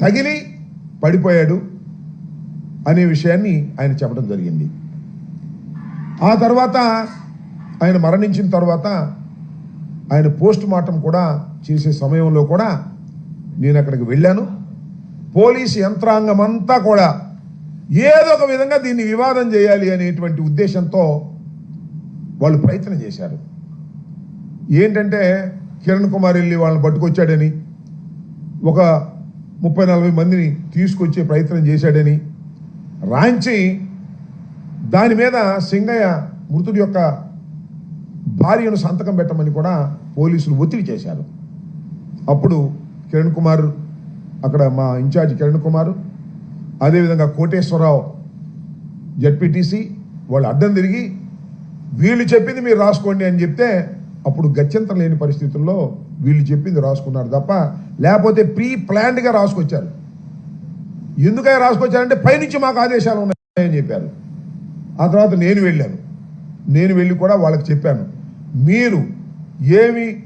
తగిలి పడిపోయాడు అనే విషయాన్ని ఆయన చెప్పడం జరిగింది. ఆ తర్వాత ఆయన మరణించిన తర్వాత ఆయన పోస్ట్ మార్టం కూడా చేసే సమయంలో కూడా నేను అక్కడికి వెళ్ళాను. పోలీసు యంత్రాంగం అంతా కూడా ఏదో ఒక విధంగా దీన్ని వివాదం చేయాలి అనేటువంటి ఉద్దేశంతో వాళ్ళు ప్రయత్నం చేశారు. ఏంటంటే కిరణ్ కుమార్ వెళ్ళి వాళ్ళని పట్టుకొచ్చాడని ఒక ముప్పై నలభై మందిని తీసుకొచ్చే ప్రయత్నం చేశాడని రాంచి దాని మీద సింగయ్య మృతుడి యొక్క భార్యను సంతకం పెట్టమని కూడా పోలీసులు ఒత్తిడి చేశారు. అప్పుడు కిరణ్ కుమార్ అక్కడ మా ఇన్ఛార్జ్ కిరణ్ కుమార్ అదేవిధంగా కోటేశ్వరరావు జడ్పీటీసీ వాళ్ళు అడ్డం తిరిగి వీళ్ళు చెప్పింది మీరు రాసుకోండి అని చెప్తే అప్పుడు గత్యంతరం లేని పరిస్థితుల్లో వీళ్ళు చెప్పింది రాసుకున్నారు తప్ప లేకపోతే ప్రీ ప్లాన్డ్గా రాసుకొచ్చారు. ఎందుకని రాసుకొచ్చారంటే పైనుంచి మాకు ఆదేశాలు ఉన్నాయని చెప్పారు. ఆ తర్వాత నేను వెళ్ళాను. నేను వెళ్ళి కూడా వాళ్ళకి చెప్పాను. మీరు ఏమి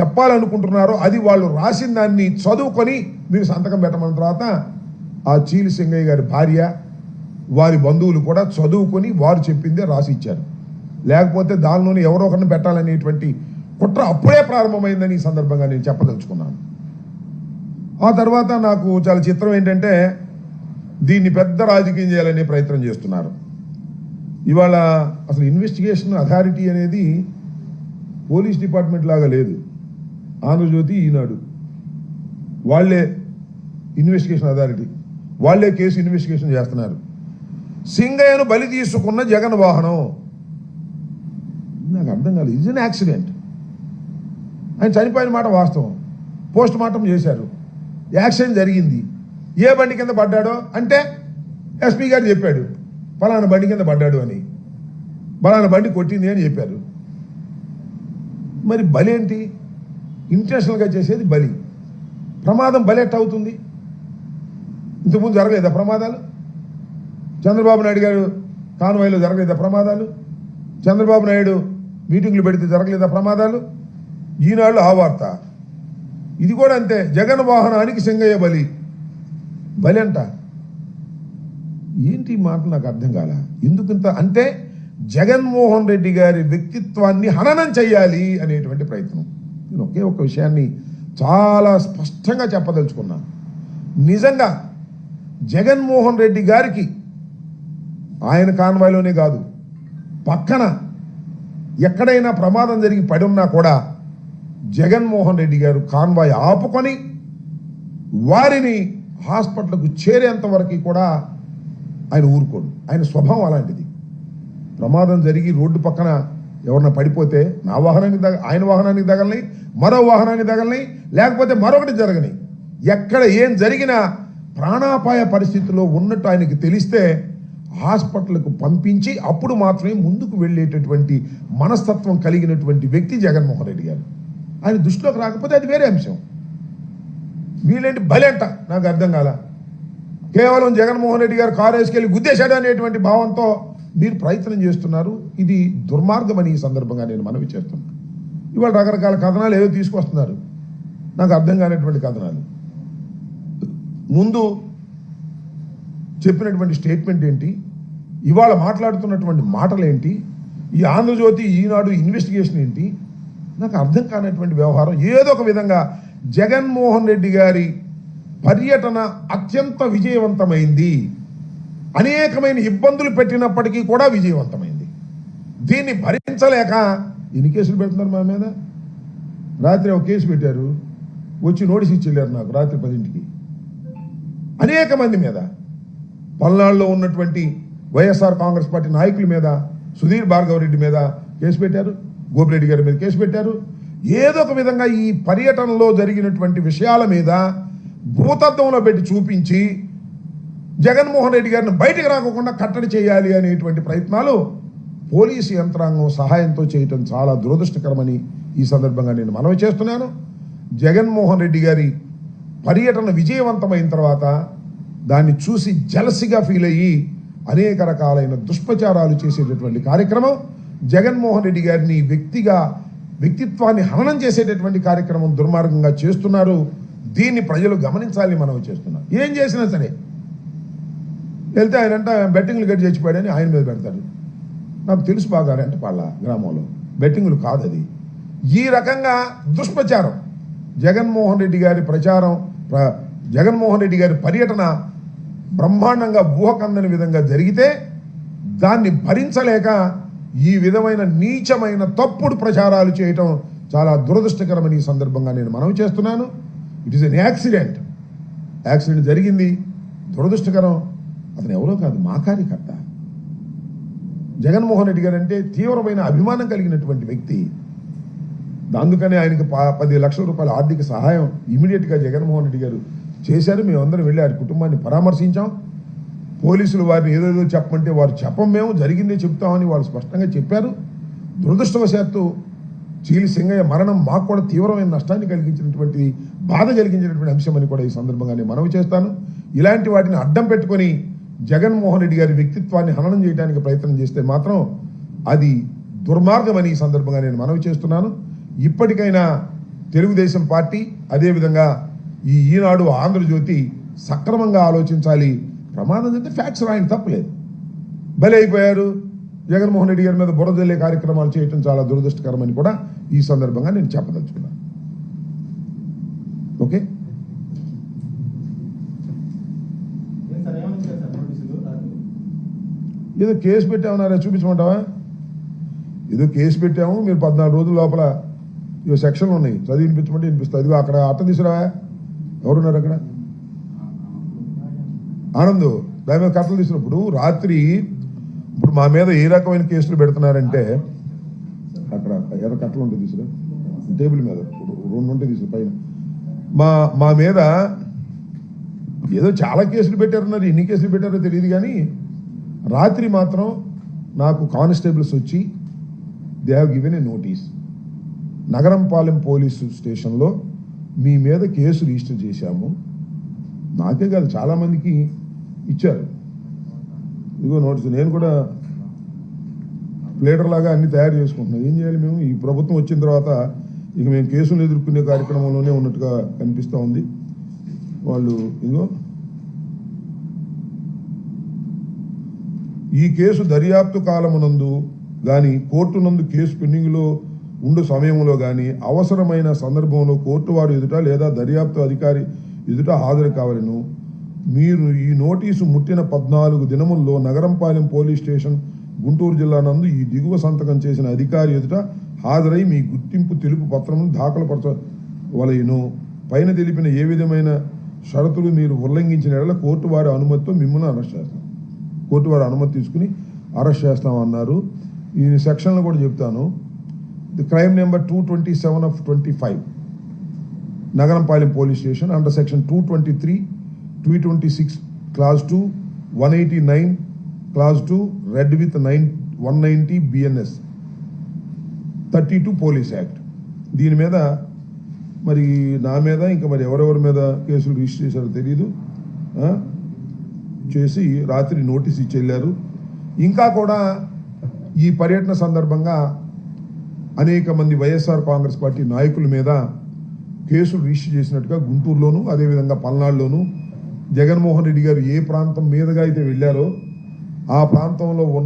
చెప్పాలనుకుంటున్నారో అది వాళ్ళు రాసిన దాన్ని చదువుకొని మీరు సంతకం పెట్టమన్న తర్వాత ఆ చీలి సింగయ్య గారి భార్య వారి బంధువులు కూడా చదువుకొని వారు చెప్పిందే రాసి ఇచ్చారు. లేకపోతే దానిలోనే ఎవరో ఒకరిని పెట్టాలనేటువంటి కుట్ర అప్పుడే ప్రారంభమైందని ఈ సందర్భంగా నేను చెప్పదలుచుకున్నాను. ఆ తర్వాత నాకు చాలా చిత్రం ఏంటంటే దీన్ని పెద్ద రాజకీయం చేయాలనే ప్రయత్నం చేస్తున్నారు. ఇవాళ అసలు ఇన్వెస్టిగేషన్ అథారిటీ అనేది పోలీస్ డిపార్ట్మెంట్ లాగా లేదు. ఆంధ్రజ్యోతి ఈనాడు. వాళ్ళే ఇన్వెస్టిగేషన్ అథారిటీ వాళ్ళే కేసు ఇన్వెస్టిగేషన్ చేస్తున్నారు. సింగయ్యను బలి తీసుకున్న జగన్ వాహనం. నాకు అర్థం కాలేదు. ఇది యాక్సిడెంట్ ఆయన చనిపోయిన మాట వాస్తవం. పోస్ట్ మార్టం చేశారు. యాక్సిడెంట్ జరిగింది. ఏ బండి కింద పడ్డాడో? అంటే ఎస్పీ గారు చెప్పాడు పలానా బండి కింద పడ్డాడు అని. పలానా బండి కొట్టింది అని చెప్పారు. మరి బలి ఏంటి? ఇంటెన్షనల్గా చేసేది బలి. ప్రమాదం బలెట్ అవుతుంది? ఇంతకుముందు జరగలేదా ప్రమాదాలు? చంద్రబాబు నాయుడు గారు కాన్వాయ్లో జరగలేదా ప్రమాదాలు? చంద్రబాబు నాయుడు మీటింగ్లు పెడితే జరగలేదా ప్రమాదాలు? ఈనాళ్ళు ఆ వార్త. ఇది కూడా అంతే. జగన్ వాహనానికి సింగయ్య బలి. బలి అంట. ఏంటి మాటలు మాట నాకు అర్థం కాల? ఎందుకంత అంటే జగన్మోహన్ రెడ్డి గారి వ్యక్తిత్వాన్ని హననం చేయాలి అనేటువంటి ప్రయత్నం. నేను ఒకే ఒక విషయాన్ని చాలా స్పష్టంగా చెప్పదలుచుకున్నాను నిజంగా జగన్మోహన్ రెడ్డి గారికి ఆయన కాన్వాయ్లోనే కాదు పక్కన ఎక్కడైనా ప్రమాదం జరిగి పడి ఉన్నా కూడా జగన్మోహన్ రెడ్డి గారు కాన్వాయ్ ఆపుకొని వారిని హాస్పిటల్కు చేరేంత వరకు కూడా ఆయన ఊరుకోడు. ఆయన స్వభావం అలాంటిది. ప్రమాదం జరిగి రోడ్డు పక్కన ఎవరన్నా పడిపోతే నా వాహనానికి తగ ఆయన వాహనానికి తగలని మరో వాహనానికి తగలని లేకపోతే మరొకటి జరగని. ఎక్కడ ఏం జరిగినా ప్రాణాపాయ పరిస్థితిలో ఉన్నట్టు ఆయనకి తెలిస్తే హాస్పిటల్కు పంపించి అప్పుడు మాత్రమే ముందుకు వెళ్ళేటటువంటి మనస్తత్వం కలిగినటువంటి వ్యక్తి జగన్మోహన్ రెడ్డి గారు. ఆయన దృష్టిలోకి రాకపోతే అది వేరే అంశం. వీళ్ళేంటి బలంట నాకు అర్థం కాల? కేవలం జగన్మోహన్ రెడ్డి గారు కారు వేసుకెళ్ళి గుద్దేశాడు అనేటువంటి భావంతో మీరు ప్రయత్నం చేస్తున్నారు. ఇది దుర్మార్గం అని ఈ సందర్భంగా నేను మనవి చేస్తున్నాను. ఇవాళ రకరకాల కథనాలు ఏవో తీసుకొస్తున్నారు. నాకు అర్థం కానటువంటి కథనాలు. ముందు చెప్పినటువంటి స్టేట్మెంట్ ఏంటి? ఇవాళ మాట్లాడుతున్నటువంటి మాటలు ఏంటి ఈ ఆంధ్రజ్యోతి ఈనాడు ఇన్వెస్టిగేషన్ ఏంటి? నాకు అర్థం కానటువంటి వ్యవహారం. ఏదో ఒక విధంగా జగన్మోహన్ రెడ్డి గారి పర్యటన అత్యంత విజయవంతమైంది. అనేకమైన ఇబ్బందులు పెట్టినప్పటికీ కూడా విజయవంతమైంది. దీన్ని భరించలేక ఎన్ని కేసులు పెడుతున్నారు మా మీద? రాత్రి ఒక కేసు పెట్టారు. వచ్చి నోటీస్ ఇచ్చి వెళ్ళారు నాకు రాత్రి పదింటికి. అనేక మంది మీద. పల్నాడులో ఉన్నటువంటి వైఎస్ఆర్ కాంగ్రెస్ పార్టీ నాయకుల మీద సుధీర్ భార్గవరెడ్డి మీద కేసు పెట్టారు. గోపిరెడ్డి గారి మీద కేసు పెట్టారు. ఏదో ఒక విధంగా ఈ పర్యటనలో జరిగినటువంటి విషయాల మీద భూతత్వంలో పెట్టి చూపించి జగన్మోహన్ రెడ్డి గారిని బయటకు రాకుండా కట్టడి చేయాలి అనేటువంటి ప్రయత్నాలు పోలీసు యంత్రాంగం సహాయంతో చేయటం చాలా దురదృష్టకరమని ఈ సందర్భంగా నేను మనవి చేస్తున్నాను. జగన్మోహన్ రెడ్డి గారి పర్యటన విజయవంతమైన తర్వాత దాన్ని చూసి జలసిగా ఫీల్ అయ్యి అనేక రకాలైన దుష్ప్రచారాలు చేసేటటువంటి కార్యక్రమం జగన్మోహన్ రెడ్డి గారిని వ్యక్తిగా వ్యక్తిత్వాన్ని హననం చేసేటటువంటి కార్యక్రమం దుర్మార్గంగా చేస్తున్నారు. దీన్ని ప్రజలు గమనించాలని మనం చేస్తున్నాం ఏం చేసినా సరే వెళ్తే ఆయన అంటే బెట్టింగ్లు గట్టి చచ్చిపోయాడని ఆయన మీద పెడతారు. నాకు తెలుసు బాగా రెంటపాళ్ళ గ్రామంలో. బెట్టింగులు కాదు అది. ఈ రకంగా దుష్ప్రచారం జగన్మోహన్ రెడ్డి గారి ప్రచారం ప్ర- జగన్మోహన్ రెడ్డి గారి పర్యటన బ్రహ్మాండంగా ఊహకందని విధంగా జరిగితే దాన్ని భరించలేక ఈ విధమైన నీచమైన తప్పుడు ప్రచారాలు చేయటం చాలా దురదృష్టకరమని ఈ సందర్భంగా నేను మనవి చేస్తున్నాను. It is an accident accident జరిగింది. దురదృష్టకరం. అతను ఎవరో కాదు మా కార్యకర్త. జగన్మోహన్ రెడ్డి గారు అంటే తీవ్రమైన అభిమానం కలిగినటువంటి వ్యక్తి. అందుకనే ఆయనకి పది లక్షల రూపాయల ఆర్థిక సహాయం ఇమీడియట్గా జగన్మోహన్ రెడ్డి గారు చేశారు. మేమందరం వెళ్ళి ఆయన కుటుంబాన్ని పరామర్శించాం. పోలీసులు వారిని ఏదేదో చెప్పమంటే వారు చెప్పం మేము జరిగిందే చెప్తామని వాళ్ళు స్పష్టంగా చెప్పారు. దురదృష్టవశాత్తు చీలి సింగయ్య మరణం మాకు కూడా తీవ్రమైన నష్టాన్ని కలిగించినటువంటి బాధ కలిగించినటువంటి అంశం అని కూడా ఈ సందర్భంగా నేను మనవి చేస్తాను. ఇలాంటి వాటిని అడ్డం పెట్టుకొని జగన్మోహన్ రెడ్డి గారి వ్యక్తిత్వాన్ని హననం చేయడానికి ప్రయత్నం చేస్తే మాత్రం అది దుర్మార్గమని ఈ సందర్భంగా నేను మనవి చేస్తున్నాను. ఇప్పటికైనా తెలుగుదేశం పార్టీ అదేవిధంగా ఈ ఈనాడు ఆంధ్రజ్యోతి సక్రమంగా ఆలోచించాలి ప్రమాదం అంటే ఫ్యాక్ట్స్ రాయని తప్పలేదు. బలి అయిపోయారు. జగన్మోహన్ రెడ్డి గారి మీద బురద జల్లే కార్యక్రమాలు చేయటం చాలా దురదృష్టకరమని కూడా ఈ సందర్భంగా నేను చెప్పదలుచుకున్నాను ఓకే? ఏదో కేసు పెట్టామన్నారా చూపించమంటావా? ఏదో కేసు పెట్టాము మీరు పద్నాలుగు రోజుల లోపల ఇవో సెక్షన్లు ఉన్నాయి. చదివి వినిపించమంటే వినిపిస్తుంది. ఇదిగో అక్కడ అట్ట తీసుకురావా? ఎవరున్నారు అక్కడ? ఆనంద్ దాని మీద కథలు తీసినప్పుడు రాత్రి ఇప్పుడు మా మీద ఏ రకమైన కేసులు పెడుతున్నారంటే అక్కడ ఎర్ర కట్టలు ఉంటాయి తీసుకురా టేబుల్ మీద రెండు ఉంటాయి తీసుకురా పైన. మా మా మీద ఏదో చాలా కేసులు పెట్టారన్నారు ఎన్ని కేసులు పెట్టారో తెలియదు కానీ రాత్రి మాత్రం నాకు కానిస్టేబుల్స్ వచ్చి they have given a notice Nagarampalem police స్టేషన్లో మీ మీద కేసు రిజిస్టర్ చేశాము. నాకే కాదు చాలామందికి ఇచ్చారు. ఇదిగో నోట్స్ నేను కూడా ప్లేటర్ లాగా అన్ని తయారు చేసుకుంటున్నాం ఏం చేయాలి మేము? ఈ ప్రభుత్వం వచ్చిన తర్వాత ఇక మేము కేసులు ఎదుర్కొనే కార్యక్రమంలోనే ఉన్నట్టుగా కనిపిస్తూ ఉంది. వాళ్ళు ఇదిగో ఈ కేసు దర్యాప్తు కాలమునందు కానీ కోర్టు నందు కేసు పెండింగ్లో ఉండు సమయంలో కానీ అవసరమైన సందర్భంలో కోర్టు వారు ఎదుట లేదా దర్యాప్తు అధికారి ఎదుట హాజరు కావాలను. మీరు ఈ నోటీసు ముట్టిన పద్నాలుగు దినముల్లో నగరంపాలెం పోలీస్ స్టేషన్ గుంటూరు జిల్లా నందు ఈ దిగువ సంతకం చేసిన అధికారి ఎదుట హాజరై మీ గుర్తింపు తెలుపు పత్రమును దాఖలుపరచవలయును పైన తెలిపిన ఏ విధమైన షరతులు మీరు ఉల్లంఘించిన ఎడల కోర్టు వారి అనుమతితో మిమ్మల్ని అరెస్ట్ చేస్తాం. కోర్టు వారి అనుమతి తీసుకుని అరెస్ట్ చేస్తామన్నారు. ఈ సెక్షన్లో కూడా చెప్తాను. The crime number two twenty seven of twenty five. Nagarampalem police station under section two twenty three two twenty six clause two one eighty nine clause two read with nine one ninety BNS thirty two police act దీని మీద మరి నా మీద ఇంకా మరి ఎవరెవరి మీద కేసులు రిజిస్టర్ చేశారో తెలియదు చేసి రాత్రి నోటీస్ ఇచ్చి వెళ్ళారు ఇంకా కూడా ఈ పర్యటన సందర్భంగా అనేక మంది వైఎస్ఆర్ కాంగ్రెస్ పార్టీ నాయకుల మీద కేసులు రిజిస్టర్ చేసినట్టుగా గుంటూరులోను అదేవిధంగా పల్నాడులోను జగన్మోహన్ రెడ్డి గారు ఏ ప్రాంతం మీదుగా అయితే వెళ్ళారో ఆ ప్రాంతంలో ఉన్న